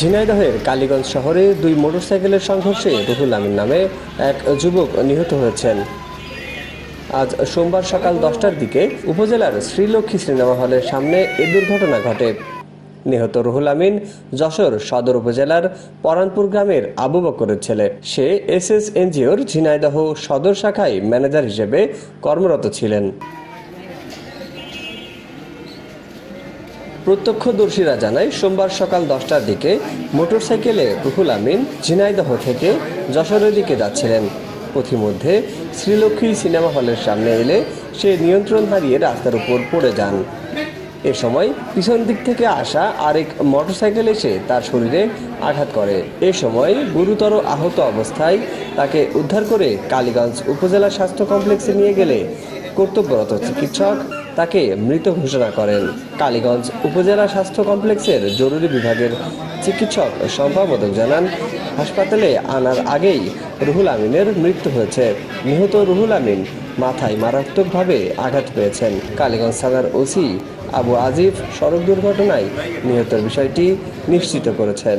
ঝিনাইদহের কালীগঞ্জ শহরে দুই মোটরসাইকেলের সংঘর্ষে রুহুল আমিন নামে এক যুবক নিহত হয়েছেন। আজ সোমবার সকাল দশটার দিকে উপজেলার শ্রীলক্ষ্মী সিনেমা হলের সামনে এ দুর্ঘটনা ঘটে। নিহত রুহুল আমিন যশোর সদর উপজেলার পরানপুর গ্রামের আবু বকরের ছেলে। সে এস এস এনজিওর ঝিনাইদহ সদর শাখায় ম্যানেজার হিসেবে কর্মরত ছিলেন। প্রত্যক্ষদর্শীরা জানায়, সোমবার সকাল দশটার দিকে মোটরসাইকেলে রুহুল আমিন, ঝিনাইদহ থেকে যশোরের দিকে যাচ্ছিলেন। পথিমধ্যে শ্রীলক্ষ্মী সিনেমা হলের সামনে এলে সে নিয়ন্ত্রণ হারিয়ে রাস্তার উপর পড়ে যান। এ সময় পিছন দিক থেকে আসা আরেক মোটরসাইকেল এসে তার শরীরে আঘাত করে। এ সময় গুরুতর আহত অবস্থায় তাকে উদ্ধার করে কালীগঞ্জ উপজেলা স্বাস্থ্য কমপ্লেক্সে নিয়ে গেলে কর্তব্যরত চিকিৎসক তাকে মৃত ঘোষণা করেন। কালীগঞ্জ উপজেলা স্বাস্থ্য কমপ্লেক্সের জরুরি বিভাগের চিকিৎসক সম্পাদক জানান, হাসপাতালে আনার আগেই রুহুল আমিনের মৃত্যু হয়েছে। নিহত রুহুল আমিন মাথায় মারাত্মকভাবে আঘাত পেয়েছেন। কালীগঞ্জ থানার ওসি আবু আজিফ সড়ক দুর্ঘটনায় নিহতের বিষয়টি নিশ্চিত করেছেন।